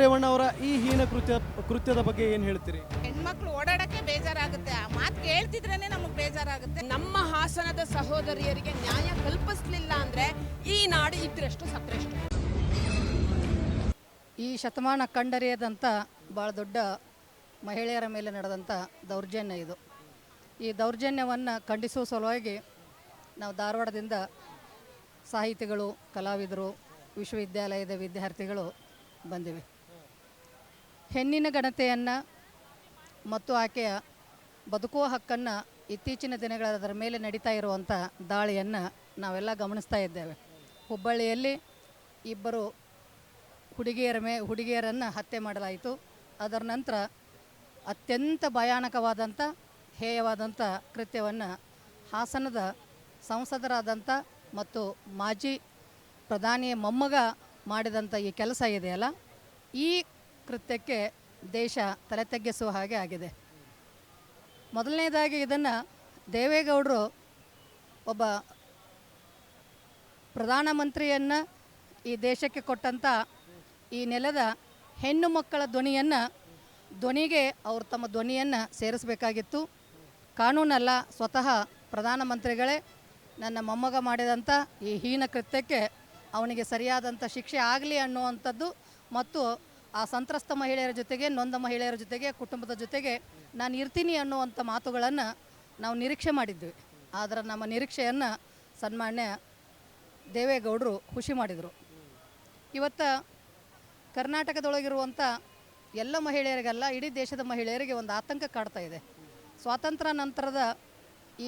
ರೇವಣ್ಣ ಅವರ ಈ ಹೀನ ಕೃತ್ಯ ಕೃತ್ಯದ ಬಗ್ಗೆ ಏನು ಹೇಳ್ತೀರಿ? ಹೆಣ್ಮಕ್ಳು ಓಡಾಡಕ್ಕೆ ಬೇಜಾರಾಗುತ್ತೆ. ಆ ಮಾತು ಕೇಳ್ತಿದ್ರೇನೆ ನಮಗೆ ಬೇಜಾರಾಗುತ್ತೆ. ನಮ್ಮ ಹಾಸನದ ಸಹೋದರಿಯರಿಗೆ ನ್ಯಾಯ ಕಲ್ಪಿಸ್ಲಿಲ್ಲ ಅಂದ್ರೆ ಈ ನಾಡು ಇದ್ರಷ್ಟು ಸತ್ರೆಷ್ಟು. ಈ ಶತಮಾನ ಕಂಡರಿಯದಂಥ ಭಾಳ ದೊಡ್ಡ ಮಹಿಳೆಯರ ಮೇಲೆ ನಡೆದಂಥ ದೌರ್ಜನ್ಯ ಇದು. ಈ ದೌರ್ಜನ್ಯವನ್ನು ಖಂಡಿಸುವ ಸಲುವಾಗಿ ನಾವು ಧಾರವಾಡದಿಂದ ಸಾಹಿತಿಗಳು ಕಲಾವಿದರು ವಿಶ್ವವಿದ್ಯಾಲಯದ ವಿದ್ಯಾರ್ಥಿಗಳು ಬಂದಿವೆ. ಹೆಣ್ಣಿನ ಘನತೆಯನ್ನು ಮತ್ತು ಆಕೆಯ ಬದುಕುವ ಹಕ್ಕನ್ನು ಇತ್ತೀಚಿನ ದಿನಗಳ ಅದರ ಮೇಲೆ ನಡೀತಾ ಇರುವಂಥ ದಾಳಿಯನ್ನು ನಾವೆಲ್ಲ ಗಮನಿಸ್ತಾ ಇದ್ದೇವೆ. ಹುಬ್ಬಳ್ಳಿಯಲ್ಲಿ ಇಬ್ಬರು ಹುಡುಗಿಯರ ಮೇ, ಹುಡುಗಿಯರನ್ನು ಹತ್ಯೆ ಮಾಡಲಾಯಿತು. ಅದರ ನಂತರ ಅತ್ಯಂತ ಭಯಾನಕವಾದಂಥ ಹೇಯವಾದಂಥ ಕೃತ್ಯವನ್ನು ಹಾಸನದ ಸಂಸದರಾದಂಥ ಮತ್ತು ಮಾಜಿ ಪ್ರಧಾನಿ ಮೊಮ್ಮಗ ಮಾಡಿದಂಥ ಈ ಕೆಲಸ ಇದೆಯಲ್ಲ, ಈ ಕೃತ್ಯಕ್ಕೆ ದೇಶ ತಲೆ ತಗ್ಗಿಸುವ ಹಾಗೆ ಆಗಿದೆ. ಮೊದಲನೇದಾಗಿ ಇದನ್ನು ದೇವೇಗೌಡರು ಒಬ್ಬ ಪ್ರಧಾನಮಂತ್ರಿಯನ್ನು ಈ ದೇಶಕ್ಕೆ ಕೊಟ್ಟಂಥ ಈ ನೆಲದ ಹೆಣ್ಣು ಮಕ್ಕಳ ಧ್ವನಿಯನ್ನು ಧ್ವನಿಗೆ ಅವರು ತಮ್ಮ ಧ್ವನಿಯನ್ನು ಸೇರಿಸಬೇಕಾಗಿತ್ತು. ಕಾನೂನಲ್ಲ, ಸ್ವತಃ ಪ್ರಧಾನಮಂತ್ರಿಗಳೇ ನನ್ನ ಮೊಮ್ಮಗ ಮಾಡಿದಂಥ ಈ ಹೀನ ಕೃತ್ಯಕ್ಕೆ ಅವನಿಗೆ ಸರಿಯಾದಂಥ ಶಿಕ್ಷೆ ಆಗಲಿ ಅನ್ನುವಂಥದ್ದು ಮತ್ತು ಆ ಸಂತ್ರಸ್ತ ಮಹಿಳೆಯರ ಜೊತೆಗೆ, ನೊಂದ ಮಹಿಳೆಯರ ಜೊತೆಗೆ, ಕುಟುಂಬದ ಜೊತೆಗೆ ನಾನು ಇರ್ತೀನಿ ಅನ್ನುವಂಥ ಮಾತುಗಳನ್ನು ನಾವು ನಿರೀಕ್ಷೆ ಮಾಡಿದ್ವಿ. ಆದರೆ ನಮ್ಮ ನಿರೀಕ್ಷೆಯನ್ನು ಸನ್ಮಾನ್ಯ ದೇವೇಗೌಡರು ಖುಷಿ ಮಾಡಿದರು. ಇವತ್ತು ಕರ್ನಾಟಕದೊಳಗಿರುವಂಥ ಎಲ್ಲ ಮಹಿಳೆಯರಿಗಲ್ಲ, ಇಡೀ ದೇಶದ ಮಹಿಳೆಯರಿಗೆ ಒಂದು ಆತಂಕ ಕಾಡ್ತಾ ಇದೆ. ಸ್ವಾತಂತ್ರ್ಯ ನಂತರದ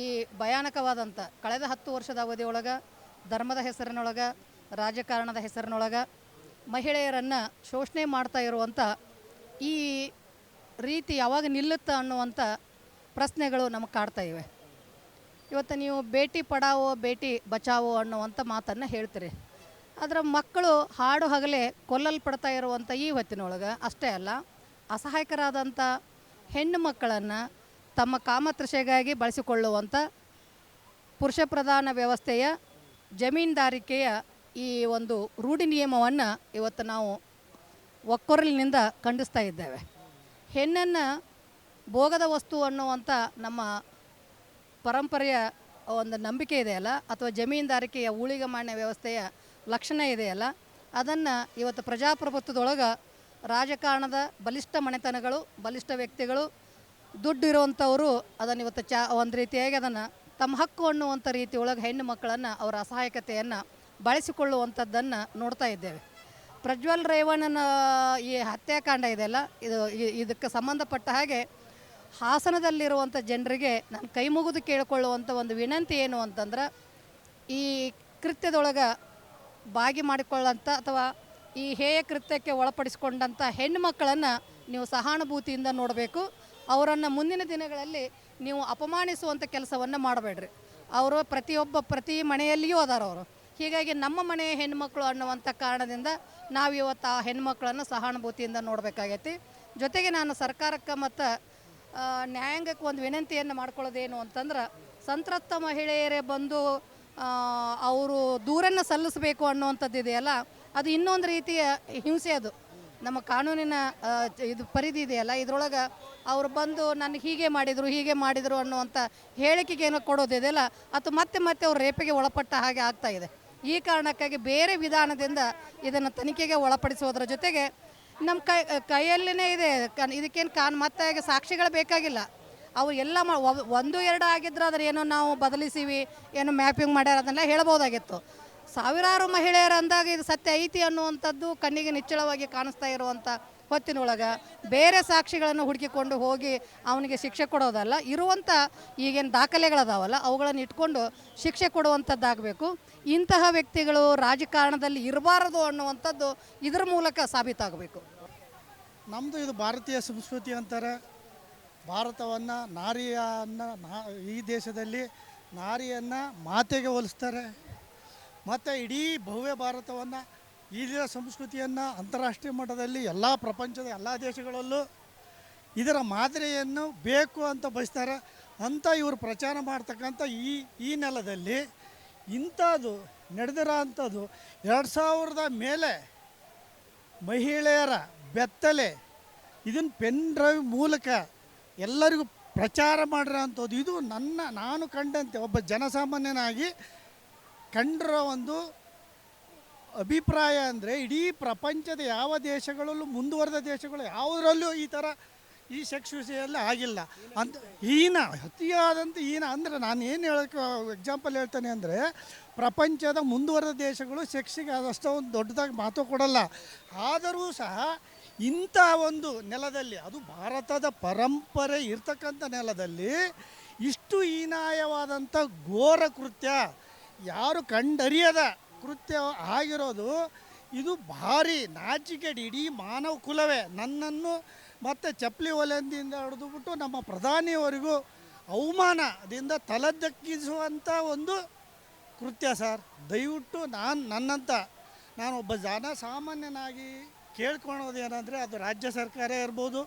ಈ ಭಯಾನಕವಾದಂಥ, ಕಳೆದ ಹತ್ತು ವರ್ಷದ ಅವಧಿಯೊಳಗೆ, ಧರ್ಮದ ಹೆಸರಿನೊಳಗೆ, ರಾಜಕಾರಣದ ಹೆಸರಿನೊಳಗೆ ಮಹಿಳೆಯರನ್ನು ಶೋಷಣೆ ಮಾಡ್ತಾ ಇರುವಂಥ ಈ ರೀತಿ ಯಾವಾಗ ನಿಲ್ಲುತ್ತೆ ಅನ್ನುವಂಥ ಪ್ರಶ್ನೆಗಳು ನಮಗೆ ಕಾಡ್ತಾ ಇವೆ. ಇವತ್ತು ನೀವು ಬೇಟಿ ಪಡಾವೋ, ಬೇಟಿ ಬಚಾವೋ ಅನ್ನುವಂಥ ಮಾತನ್ನು ಹೇಳ್ತೀರಿ. ಅದರ ಮಕ್ಕಳು ಹಾಡು ಹಗಲೇ ಕೊಲ್ಲಲ್ಪಡ್ತಾ ಇರುವಂಥ ಈ ಹೊತ್ತಿನೊಳಗೆ ಅಷ್ಟೇ ಅಲ್ಲ ಅಸಹಾಯಕರಾದಂಥ ಹೆಣ್ಣು ಮಕ್ಕಳನ್ನು ತಮ್ಮ ಕಾಮತೃಷೆಗಾಗಿ ಬಳಸಿಕೊಳ್ಳುವಂಥ ಪುರುಷ ಪ್ರಧಾನ ವ್ಯವಸ್ಥೆಯ ಜಮೀನ್ದಾರಿಕೆಯ ಈ ಒಂದು ರೂಢಿ ನಿಯಮವನ್ನು ಇವತ್ತು ನಾವು ಒಕ್ಕೊರಲಿನಿಂದ ಖಂಡಿಸ್ತಾ ಇದ್ದೇವೆ. ಹೆಣ್ಣನ್ನು ಭೋಗದ ವಸ್ತು ಅನ್ನುವಂಥ ನಮ್ಮ ಪರಂಪರೆಯ ಒಂದು ನಂಬಿಕೆ ಇದೆಯಲ್ಲ, ಅಥವಾ ಜಮೀನ್ದಾರಿಕೆಯ ಊಳಿಗಮಾನ್ಯ ವ್ಯವಸ್ಥೆಯ ಲಕ್ಷಣ ಇದೆಯಲ್ಲ, ಅದನ್ನು ಇವತ್ತು ಪ್ರಜಾಪ್ರಭುತ್ವದೊಳಗೆ ರಾಜಕಾರಣದ ಬಲಿಷ್ಠ ಮನೆತನಗಳು, ಬಲಿಷ್ಠ ವ್ಯಕ್ತಿಗಳು, ದುಡ್ಡು ಇರುವಂಥವರು ಅದನ್ನು ಇವತ್ತು ಚಾ, ಒಂದು ರೀತಿಯಾಗಿ ಅದನ್ನು ತಮ್ಮ ಹಕ್ಕು ಅನ್ನುವಂಥ ರೀತಿಯೊಳಗೆ ಹೆಣ್ಣು ಮಕ್ಕಳನ್ನು ಅವರ ಅಸಹಾಯಕತೆಯನ್ನು ಬಳಸಿಕೊಳ್ಳುವಂಥದ್ದನ್ನು ನೋಡ್ತಾ ಇದ್ದೇವೆ. ಪ್ರಜ್ವಲ್ ರೇವಣ್ಣನ ಈ ಹತ್ಯಾಕಾಂಡ ಇದೆಯಲ್ಲ ಇದು ಇದಕ್ಕೆ ಸಂಬಂಧಪಟ್ಟ ಹಾಗೆ ಹಾಸನದಲ್ಲಿರುವಂಥ ಜನರಿಗೆ ನಾನು ಕೈ ಮುಗಿದು ಕೇಳಿಕೊಳ್ಳುವಂಥ ಒಂದು ವಿನಂತಿ ಏನು ಅಂತಂದ್ರೆ, ಈ ಕೃತ್ಯದೊಳಗೆ ಭಾಗಿ ಮಾಡಿಕೊಳ್ಳಂಥ ಅಥವಾ ಈ ಹೇಯ ಕೃತ್ಯಕ್ಕೆ ಒಳಪಡಿಸಿಕೊಂಡಂಥ ಹೆಣ್ಣು ಮಕ್ಕಳನ್ನು ನೀವು ಸಹಾನುಭೂತಿಯಿಂದ ನೋಡಬೇಕು. ಅವರನ್ನು ಮುಂದಿನ ದಿನಗಳಲ್ಲಿ ನೀವು ಅಪಮಾನಿಸುವಂಥ ಕೆಲಸವನ್ನು ಮಾಡಬೇಡ್ರಿ. ಅವರು ಪ್ರತಿಯೊಬ್ಬ, ಪ್ರತಿ ಮನೆಯಲ್ಲಿಯೂ ಅದಾರ ಅವರು. ಹೀಗಾಗಿ ನಮ್ಮ ಮನೆಯ ಹೆಣ್ಮಕ್ಳು ಅನ್ನುವಂಥ ಕಾರಣದಿಂದ ನಾವು ಇವತ್ತು ಆ ಹೆಣ್ಮಕ್ಳನ್ನು ಸಹಾನುಭೂತಿಯಿಂದ ನೋಡಬೇಕಾಗೈತಿ. ಜೊತೆಗೆ ನಾನು ಸರ್ಕಾರಕ್ಕೆ ಮತ್ತು ನ್ಯಾಯಾಂಗಕ್ಕೆ ಒಂದು ವಿನಂತಿಯನ್ನು ಮಾಡ್ಕೊಳ್ಳೋದೇನು ಅಂತಂದ್ರೆ, ಸಂತ್ರಸ್ತ ಮಹಿಳೆಯರೇ ಬಂದು ಅವರು ದೂರನ್ನು ಸಲ್ಲಿಸಬೇಕು ಅನ್ನುವಂಥದ್ದು ಇದೆಯಲ್ಲ, ಅದು ಇನ್ನೊಂದು ರೀತಿಯ ಹಿಂಸೆ ಅದು. ನಮ್ಮ ಕಾನೂನಿನ ಇದು ಪರಿಧಿ ಇದೆಯಲ್ಲ, ಇದ್ರೊಳಗೆ ಅವರು ಬಂದು ನನಗೆ ಹೀಗೆ ಮಾಡಿದರು ಹೀಗೆ ಮಾಡಿದರು ಅನ್ನುವಂಥ ಹೇಳಿಕೆಗೆ ಏನೋ ಕೊಡೋದಿದೆಯಲ್ಲ, ಅದು ಮತ್ತೆ ಮತ್ತೆ ಅವ್ರು ರೇಪಿಗೆ ಒಳಪಟ್ಟ ಹಾಗೆ ಆಗ್ತಾ ಇದೆ. ಈ ಕಾರಣಕ್ಕಾಗಿ ಬೇರೆ ವಿಧಾನದಿಂದ ಇದನ್ನು ತನಿಖೆಗೆ ಒಳಪಡಿಸುವುದರ ಜೊತೆಗೆ ನಮ್ಮ ಕೈ ಕೈಯಲ್ಲೇ ಇದೆ. ಕನ್, ಇದಕ್ಕೇನು ಕಾನ್ ಮತ್ತೆ ಸಾಕ್ಷಿಗಳು ಬೇಕಾಗಿಲ್ಲ. ಅವು ಎಲ್ಲ ಮಾ ಒಂದು, ಎರಡು ಆಗಿದ್ರೆ ಅದ್ರ ಏನೋ ನಾವು ಬದಲಿಸಿವಿ, ಏನೋ ಮ್ಯಾಪಿಂಗ್ ಮಾಡ್ಯಾರ ಅದನ್ನೆಲ್ಲ ಹೇಳ್ಬೋದಾಗಿತ್ತು. ಸಾವಿರಾರು ಮಹಿಳೆಯರು ಅಂದಾಗ ಇದು ಸತ್ಯ ಐತಿ ಅನ್ನುವಂಥದ್ದು ಕಣ್ಣಿಗೆ ನಿಚ್ಚಳವಾಗಿ ಕಾಣಿಸ್ತಾ ಇರುವಂಥ ಹೊತ್ತಿನೊಳಗೆ ಬೇರೆ ಸಾಕ್ಷಿಗಳನ್ನು ಹುಡುಕಿಕೊಂಡು ಹೋಗಿ ಅವನಿಗೆ ಶಿಕ್ಷೆ ಕೊಡೋದಲ್ಲ ಇರುವಂಥ ಈಗೇನು ದಾಖಲೆಗಳದಾವಲ್ಲ, ಅವುಗಳನ್ನು ಇಟ್ಕೊಂಡು ಶಿಕ್ಷೆ ಕೊಡುವಂಥದ್ದಾಗಬೇಕು. ಇಂತಹ ವ್ಯಕ್ತಿಗಳು ರಾಜಕಾರಣದಲ್ಲಿ ಇರಬಾರದು ಅನ್ನುವಂಥದ್ದು ಇದರ ಮೂಲಕ ಸಾಬೀತಾಗಬೇಕು. ನಮ್ಮದು ಇದು ಭಾರತೀಯ ಸಂಸ್ಕೃತಿ ಅಂತಾರೆ, ಭಾರತವನ್ನು ನಾರಿಯನ್ನು ಈ ದೇಶದಲ್ಲಿ ನಾರಿಯನ್ನು ಮಾತೆಗೆ ಹೋಲಿಸ್ತಾರೆ. ಮತ್ತು ಇಡೀ ಭವ್ಯ ಭಾರತವನ್ನು ಇಲ್ಲಿಯ ಸಂಸ್ಕೃತಿಯನ್ನು ಅಂತಾರಾಷ್ಟ್ರೀಯ ಮಟ್ಟದಲ್ಲಿ ಎಲ್ಲ ಪ್ರಪಂಚದ ಎಲ್ಲ ದೇಶಗಳಲ್ಲೂ ಇದರ ಮಾದರಿಯನ್ನು ಬೇಕು ಅಂತ ಬಯಸ್ತಾರೆ. ಅಂತ ಇವರು ಪ್ರಚಾರ ಮಾಡ್ತಕ್ಕಂಥ ಈ ಈ ನೆಲದಲ್ಲಿ ಇಂಥದ್ದು ನಡೆದಿರೋ ಅಂಥದ್ದು ಎರಡು ಸಾವಿರದ ಮೇಲೆ ಮಹಿಳೆಯರ ಬೆತ್ತಲೆ ಇದನ್ನು ಪೆನ್ ಡ್ರೈವ್ ಮೂಲಕ ಎಲ್ಲರಿಗೂ ಪ್ರಚಾರ ಮಾಡಿರೋ ಅಂಥದ್ದು. ಇದು ನನ್ನ, ನಾನು ಕಂಡಂತೆ ಒಬ್ಬ ಜನಸಾಮಾನ್ಯನಾಗಿ ಕಂಡಿರೋ ಒಂದು ಅಭಿಪ್ರಾಯ ಅಂದರೆ ಇಡೀ ಪ್ರಪಂಚದ ಯಾವ ದೇಶಗಳಲ್ಲೂ ಮುಂದುವರೆದ ದೇಶಗಳು ಯಾವುದರಲ್ಲೂ ಈ ಥರ ಈ ಸೆಕ್ಸ್ ಆಗಿಲ್ಲ. ಅಂತ ಹೀನ ಅತಿಯಾದಂಥ ಹೀನ ಅಂದರೆ ನಾನು ಏನು ಹೇಳೋಕ್ಕೆ ಎಕ್ಸಾಂಪಲ್ ಹೇಳ್ತೇನೆ ಅಂದರೆ ಪ್ರಪಂಚದ ಮುಂದುವರೆದ ದೇಶಗಳು ಸೆಕ್ಸಿಗೆ ಒಂದು ದೊಡ್ಡದಾಗಿ ಮಾತು ಕೊಡಲ್ಲ. ಆದರೂ ಸಹ ಇಂಥ ಒಂದು ನೆಲದಲ್ಲಿ, ಅದು ಭಾರತದ ಪರಂಪರೆ ಇರ್ತಕ್ಕಂಥ ನೆಲದಲ್ಲಿ ಇಷ್ಟು ಹೀನಾಯವಾದಂಥ ಘೋರ ಕೃತ್ಯ ಯಾರು ಕಂಡರಿಯದ? ಕೃತ್ಯ ಆಗಿರೋದು ಇದು ಭಾರಿ ನಾಚಿಕೆಡಿ ಇಡೀ ಮಾನವ ಕುಲವೇ. ನನ್ನನ್ನು ಮತ್ತು ಚಪ್ಪಲಿ ಒಲೆಯಿಂದ ಹಿಡಿದುಬಿಟ್ಟು ನಮ್ಮ ಪ್ರಧಾನಿಯವರಿಗೂ ಅವಮಾನದಿಂದ ತಲೆದಕ್ಕಿಸುವಂಥ ಒಂದು ಕೃತ್ಯ ಸರ್. ದಯವಿಟ್ಟು ನಾನು ನನ್ನಂಥ ನಾನು ಒಬ್ಬ ಜನ ಸಾಮಾನ್ಯನಾಗಿ ಕೇಳ್ಕೊಳೋದು ಏನಂದರೆ ಅದು ರಾಜ್ಯ ಸರ್ಕಾರ ಇರ್ಬೋದು,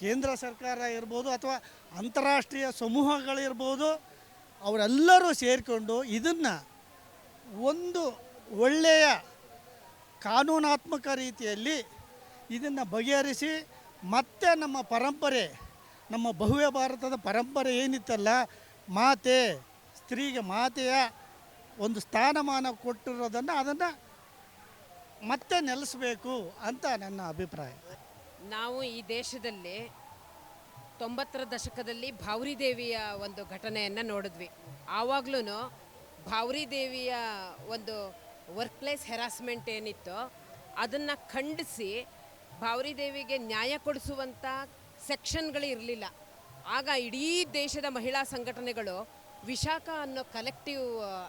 ಕೇಂದ್ರ ಸರ್ಕಾರ ಇರ್ಬೋದು ಅಥವಾ ಅಂತಾರಾಷ್ಟ್ರೀಯ ಸಮೂಹಗಳಿರ್ಬೋದು, ಅವರೆಲ್ಲರೂ ಸೇರಿಕೊಂಡು ಇದನ್ನು ಒಂದು ಒಳ್ಳೆಯ ಕಾನೂನಾತ್ಮಕ ರೀತಿಯಲ್ಲಿ ಇದನ್ನು ಬಗೆಹರಿಸಿ ಮತ್ತೆ ನಮ್ಮ ಪರಂಪರೆ, ನಮ್ಮ ಭವ್ಯ ಭಾರತದ ಪರಂಪರೆ ಏನಿತ್ತಲ್ಲ, ಮಾತೆ, ಸ್ತ್ರೀಗೆ ಮಾತೆಯ ಒಂದು ಸ್ಥಾನಮಾನ ಕೊಟ್ಟಿರೋದನ್ನು ಅದನ್ನು ಮತ್ತೆ ನೆಲೆಸಬೇಕು ಅಂತ ನನ್ನ ಅಭಿಪ್ರಾಯ. ನಾವು ಈ ದೇಶದಲ್ಲಿ ತೊಂಬತ್ತರ ದಶಕದಲ್ಲಿ ಭಾವರಿ ದೇವಿಯ ಒಂದು ಘಟನೆಯನ್ನು ನೋಡಿದ್ವಿ. ಆವಾಗ್ಲೂ ಭಾವರಿ ದೇವಿಯ ಒಂದು ವರ್ಕ್ ಪ್ಲೇಸ್ ಹೆರಾಸ್ಮೆಂಟ್ ಏನಿತ್ತು ಅದನ್ನು ಖಂಡಿಸಿ ಭಾವರಿ ದೇವಿಗೆ ನ್ಯಾಯ ಕೊಡಿಸುವಂಥ ಸೆಕ್ಷನ್ಗಳು ಇರಲಿಲ್ಲ. ಆಗ ಇಡೀ ದೇಶದ ಮಹಿಳಾ ಸಂಘಟನೆಗಳು ವಿಶಾಖ ಅನ್ನೋ ಕಲೆಕ್ಟಿವ್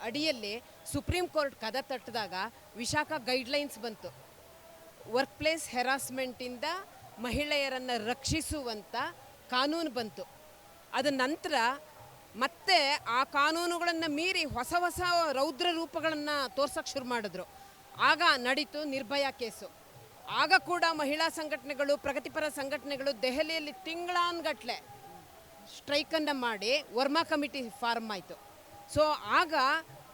ಅಡಿಯಲ್ಲಿ ಸುಪ್ರೀಂ ಕೋರ್ಟ್ ಕದ ತಟ್ಟಿದಾಗ ವಿಶಾಖ ಗೈಡ್ಲೈನ್ಸ್ ಬಂತು. ವರ್ಕ್ ಪ್ಲೇಸ್ ಹೆರಾಸ್ಮೆಂಟಿಂದ ಮಹಿಳೆಯರನ್ನು ರಕ್ಷಿಸುವಂಥ ಕಾನೂನು ಬಂತು. ಅದ ನಂತರ ಮತ್ತೆ ಆ ಕಾನೂನುಗಳನ್ನು ಮೀರಿ ಹೊಸ ಹೊಸ ರೌದ್ರ ರೂಪಗಳನ್ನು ತೋರ್ಸೋಕ್ಕೆ ಶುರು ಮಾಡಿದ್ರು. ಆಗ ನಡೀತು ನಿರ್ಭಯ ಕೇಸು. ಆಗ ಕೂಡ ಮಹಿಳಾ ಸಂಘಟನೆಗಳು, ಪ್ರಗತಿಪರ ಸಂಘಟನೆಗಳು ದೆಹಲಿಯಲ್ಲಿ ತಿಂಗಳಾನ್ಗಟ್ಲೆ ಸ್ಟ್ರೈಕನ್ನು ಮಾಡಿ ವರ್ಮಾ ಕಮಿಟಿ ಫಾರ್ಮ್ ಆಯಿತು. ಸೊ, ಆಗ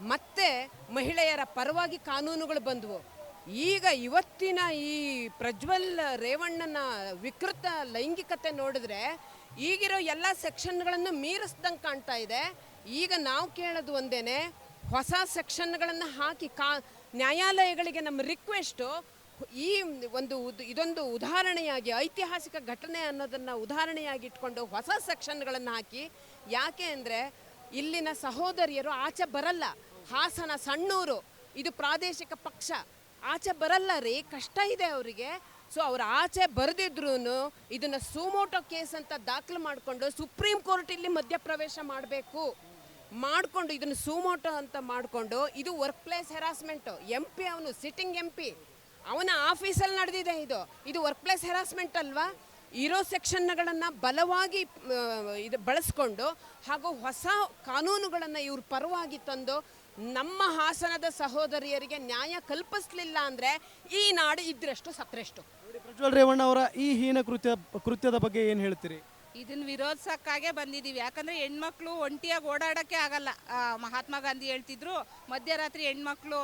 ಮತ್ತೆ ಮಹಿಳೆಯರ ಪರವಾಗಿ ಕಾನೂನುಗಳು ಬಂದವು. ಈಗ ಇವತ್ತಿನ ಈ ಪ್ರಜ್ವಲ್ ರೇವಣ್ಣನ ವಿಕೃತ ಲೈಂಗಿಕತೆ ನೋಡಿದ್ರೆ ಈಗಿರೋ ಎಲ್ಲ ಸೆಕ್ಷನ್ಗಳನ್ನು ಮೀರಿಸ್ದಂಗೆ ಕಾಣ್ತಾ ಇದೆ. ಈಗ ನಾವು ಕೇಳೋದು ಒಂದೇನೆ, ಹೊಸ ಸೆಕ್ಷನ್ಗಳನ್ನು ಹಾಕಿ ಕಾ, ನ್ಯಾಯಾಲಯಗಳಿಗೆ ನಮ್ಮ ರಿಕ್ವೆಸ್ಟು ಈ ಒಂದು ಇದೊಂದು ಉದಾಹರಣೆಯಾಗಿ, ಐತಿಹಾಸಿಕ ಘಟನೆ ಅನ್ನೋದನ್ನು ಉದಾಹರಣೆಯಾಗಿ ಇಟ್ಕೊಂಡು ಹೊಸ ಸೆಕ್ಷನ್ಗಳನ್ನು ಹಾಕಿ, ಯಾಕೆ ಅಂದರೆ ಇಲ್ಲಿನ ಸಹೋದರಿಯರು ಆಚೆ ಬರಲ್ಲ. ಹಾಸನ ಸಣ್ಣೂರು, ಇದು ಪ್ರಾದೇಶಿಕ ಪಕ್ಷ. ಆಚೆ ಬರಲ್ಲ ರೀ, ಕಷ್ಟ ಇದೆ ಅವರಿಗೆ. ಸೊ ಅವ್ರು ಆಚೆ ಬರೆದಿದ್ರು ಇದನ್ನು ಸುಮೋಟೋ ಕೇಸ್ ಅಂತ ದಾಖಲು ಮಾಡಿಕೊಂಡು ಸುಪ್ರೀಂ ಕೋರ್ಟ್ ಇಲ್ಲಿ ಮಧ್ಯಪ್ರವೇಶ ಮಾಡಬೇಕು. ಮಾಡಿಕೊಂಡು ಇದನ್ನು ಸುಮೋಟೋ ಅಂತ ಮಾಡಿಕೊಂಡು ಇದು work place harassment M P ಅವನು ಸಿಟ್ಟಿಂಗ್ ಎಂ ಪಿ ಅವನ ಆಫೀಸಲ್ಲಿ ನಡೆದಿದೆ ಇದು. ಇದು ವರ್ಕ್ ಪ್ಲೇಸ್ ಹೆರಾಸ್ಮೆಂಟ್ ಅಲ್ವಾ? ಇರೋ ಸೆಕ್ಷನ್ಗಳನ್ನು ಬಲವಾಗಿ ಇದು ಬಳಸ್ಕೊಂಡು ಹಾಗೂ ಹೊಸ ಕಾನೂನುಗಳನ್ನು ಇವ್ರ ಪರವಾಗಿ ತಂದು ನಮ್ಮ ಹಾಸನದ ಸಹೋದರಿಯರಿಗೆ ನ್ಯಾಯ ಕಲ್ಪಿಸಲಿಲ್ಲ ಅಂದರೆ ಈ ನಾಡು ಇದ್ರಷ್ಟು ಸತ್ರೆಷ್ಟು ನೋಡಿ ಪ್ರಜ್ವಲ್ ರೇವಣ್ಣ ಅವರ ಈ ಹೀನ ಕೃತ್ಯ ಕೃತ್ಯದ ಬಗ್ಗೆ ಏನು ಹೇಳ್ತೀರಿ? ಇದನ್ನ ವಿರೋಧಿಸಕ್ಕಾಗೆ ಬಂದಿದ್ದೀವಿ ಯಾಕಂದ್ರೆ ಹೆಣ್ಮಕ್ಳು ಒಂಟಿಯಾಗಿ ಓಡಾಡಕ್ಕೆ ಆಗಲ್ಲ. ಮಹಾತ್ಮ ಗಾಂಧಿ ಹೇಳ್ತಿದ್ರು, ಮಧ್ಯರಾತ್ರಿ ಹೆಣ್ಮಕ್ಳು,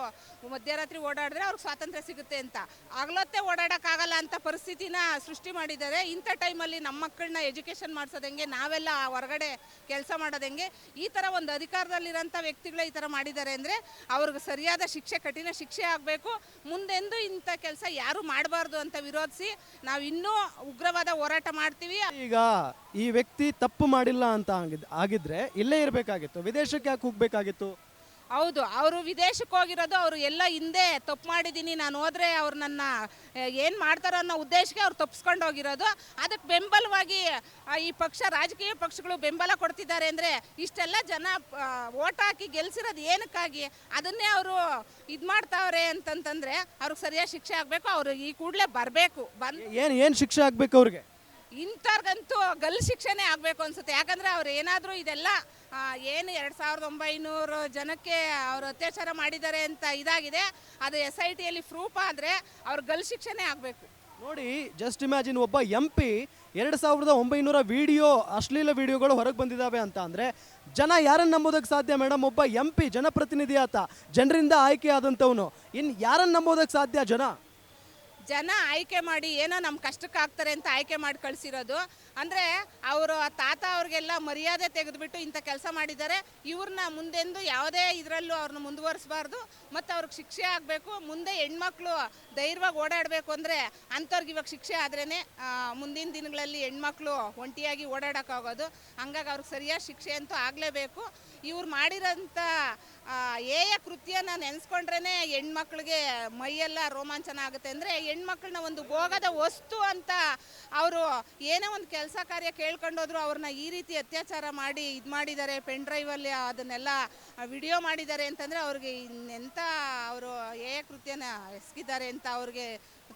ಮಧ್ಯರಾತ್ರಿ ಓಡಾಡಿದ್ರೆ ಅವ್ರಿಗೆ ಸ್ವಾತಂತ್ರ್ಯ ಸಿಗುತ್ತೆ ಅಂತ. ಆಗ್ಲೊತ್ತೆ ಓಡಾಡೋಕ್ಕಾಗಲ್ಲ ಅಂತ ಪರಿಸ್ಥಿತಿನ ಸೃಷ್ಟಿ ಮಾಡಿದ್ದಾರೆ. ಇಂಥ ಟೈಮಲ್ಲಿ ನಮ್ಮ ಮಕ್ಕಳನ್ನ ಎಜುಕೇಷನ್ ಮಾಡ್ಸೋದಂಗೆ ನಾವೆಲ್ಲ ಹೊರಗಡೆ ಕೆಲಸ ಮಾಡೋದಂಗೆ ಈ ಥರ ಒಂದು ಅಧಿಕಾರದಲ್ಲಿರೋಂಥ ವ್ಯಕ್ತಿಗಳೇ ಈ ಥರ ಮಾಡಿದ್ದಾರೆ ಅಂದರೆ ಅವ್ರಿಗೆ ಸರಿಯಾದ ಶಿಕ್ಷೆ, ಕಠಿಣ ಶಿಕ್ಷೆ ಆಗಬೇಕು. ಮುಂದೆಂದು ಇಂಥ ಕೆಲಸ ಯಾರು ಮಾಡಬಾರ್ದು ಅಂತ ವಿರೋಧಿಸಿ ನಾವು ಇನ್ನೂ ಉಗ್ರವಾದ ಹೋರಾಟ ಮಾಡ್ತೀವಿ. ಈಗ ಈ ವ್ಯಕ್ತಿ ತಪ್ಪು ಮಾಡಿಲ್ಲ ಅಂತ ಆಗಿದ್- ಆಗಿದ್ರೆ ಇಲ್ಲೇ ಇರಬೇಕಾಗಿತ್ತು ವಿದೇಶಕ್ಕೆ ಯಾಕೆ ಹೋಗ್ಬೇಕಾಗಿತ್ತು? ಹೌದು ಅವರು ವಿದೇಶಕ್ಕೆ ಹೋಗಿರೋದು ಅವರು ಎಲ್ಲ ಹಿಂದೆ ತಪ್ಪು ಮಾಡಿದ್ದೀನಿ ನಾನು ಹೋದರೆ ಅವ್ರು ನನ್ನ ಏನು ಮಾಡ್ತಾರೋ ಅನ್ನೋ ಉದ್ದೇಶಕ್ಕೆ ಅವ್ರು ತಪ್ಪಿಸ್ಕೊಂಡು ಹೋಗಿರೋದು. ಅದಕ್ಕೆ ಬೆಂಬಲವಾಗಿ ಆ, ಈ ಪಕ್ಷ ರಾಜಕೀಯ ಪಕ್ಷಗಳು ಬೆಂಬಲ ಕೊಡ್ತಿದ್ದಾರೆ ಅಂದರೆ ಇಷ್ಟೆಲ್ಲ ಜನ ಓಟ್ ಹಾಕಿ ಗೆಲ್ಸಿರೋದು ಏನಕ್ಕಾಗಿ? ಅದನ್ನೇ ಅವರು ಇದು ಮಾಡ್ತಾವ್ರೆ ಅಂತಂತಂದರೆ ಅವ್ರಿಗೆ ಸರಿಯಾದ ಶಿಕ್ಷೆ ಆಗಬೇಕು ಅವರು ಈ ಕೂಡಲೇ ಬರಬೇಕು ಬಂದು ಏನು ಏನು ಶಿಕ್ಷೆ ಆಗಬೇಕು ಅವ್ರಿಗೆ? ಇಂಥವ್ರಿಗಂತೂ ಗಲ್ ಶಿಕ್ಷೆನೇ ಆಗಬೇಕು ಅನ್ಸುತ್ತೆ. ಯಾಕಂದ್ರೆ ಅವ್ರು ಏನಾದರೂ ಇದೆಲ್ಲ ಏನು ಎರಡು ಸಾವಿರದ ಒಂಬೈನೂರು ಜನಕ್ಕೆ ಅವರು ಅತ್ಯಾಚಾರ ಮಾಡಿದ್ದಾರೆ ಅಂತ ಇದಾಗಿದೆ. ಅದು ಎಸ್ ಐ ಟಿಯಲ್ಲಿ ಪ್ರೂಫ್ ಆದರೆ ಅವ್ರ ಗಲ್ ಶಿಕ್ಷೆನೇ ಆಗಬೇಕು. ನೋಡಿ ಜಸ್ಟ್ ಇಮ್ಯಾಜಿನ್ ಒಬ್ಬ ಎಂ ಪಿ ಎರಡು ಸಾವಿರದ ಒಂಬೈನೂರ ವಿಡಿಯೋ, ಅಶ್ಲೀಲ ವಿಡಿಯೋಗಳು ಹೊರಗೆ ಬಂದಿದ್ದಾವೆ ಅಂತ ಅಂದರೆ, ಜನ ಯಾರನ್ನು ನಂಬೋದಕ್ಕೆ ಸಾಧ್ಯ ಮೇಡಮ್? ಒಬ್ಬ ಎಂ ಪಿ ಜನಪ್ರತಿನಿಧಿ ಆತ, ಜನರಿಂದ ಆಯ್ಕೆ ಆದಂಥವನು ಇನ್ನು ಯಾರನ್ನು ನಂಬೋದಕ್ಕೆ ಸಾಧ್ಯ ಜನ? ಜನ ಆಯ್ಕೆ ಮಾಡಿ ಏನೋ ನಮ್ಮ ಕಷ್ಟಕ್ಕೆ ಆಗ್ತಾರೆ ಅಂತ ಆಯ್ಕೆ ಮಾಡಿ ಕಳಿಸಿರೋದು. ಅಂದರೆ ಅವರು ತಾತ ಅವ್ರಿಗೆಲ್ಲ ಮರ್ಯಾದೆ ತೆಗೆದುಬಿಟ್ಟು ಇಂಥ ಕೆಲಸ ಮಾಡಿದ್ದಾರೆ. ಇವ್ರನ್ನ ಮುಂದೆಂದು ಯಾವುದೇ ಇದರಲ್ಲೂ ಅವ್ರನ್ನ ಮುಂದುವರಿಸಬಾರ್ದು. ಮತ್ತು ಅವ್ರಿಗೆ ಶಿಕ್ಷೆ ಆಗಬೇಕು. ಮುಂದೆ ಹೆಣ್ಮಕ್ಳು ಧೈರ್ಯವಾಗಿ ಓಡಾಡಬೇಕು ಅಂದರೆ ಅಂಥವ್ರಿಗೆ ಇವಾಗ ಶಿಕ್ಷೆ ಆದ್ರೇ ಮುಂದಿನ ದಿನಗಳಲ್ಲಿ ಹೆಣ್ಮಕ್ಳು ಒಂಟಿಯಾಗಿ ಓಡಾಡೋಕ್ಕಾಗೋದು. ಹಂಗಾಗಿ ಅವ್ರಿಗೆ ಸರಿಯಾದ ಶಿಕ್ಷೆ ಅಂತೂ ಆಗಲೇಬೇಕು. ಇವ್ರು ಮಾಡಿರೋಂಥ ಏಯ ಕೃತ್ಯನ ನೆನೆಸ್ಕೊಂಡ್ರೇ ಹೆಣ್ಮಕ್ಳಿಗೆ ಮೈಯೆಲ್ಲ ರೋಮಾಂಚನ ಆಗುತ್ತೆ. ಅಂದರೆ ಹೆಣ್ಮಕ್ಳನ್ನ ಒಂದು ಭೋಗದ ವಸ್ತು ಅಂತ ಅವರು ಏನೇ ಒಂದು ಕೆಲಸ ಕಾರ್ಯ ಕೇಳ್ಕೊಂಡೋದ್ರು ಅವ್ರನ್ನ ಈ ರೀತಿ ಅತ್ಯಾಚಾರ ಮಾಡಿ ಇದು ಮಾಡಿದ್ದಾರೆ, ಪೆನ್ ಡ್ರೈವಲ್ಲಿ ಅದನ್ನೆಲ್ಲ ವಿಡಿಯೋ ಮಾಡಿದ್ದಾರೆ ಅಂತಂದರೆ ಅವ್ರಿಗೆ ಇನ್ನೆಂಥ ಅವರು ಏಯ ಕೃತ್ಯನ ಎಸಗಿದ್ದಾರೆ ಅಂತ ಅವ್ರಿಗೆ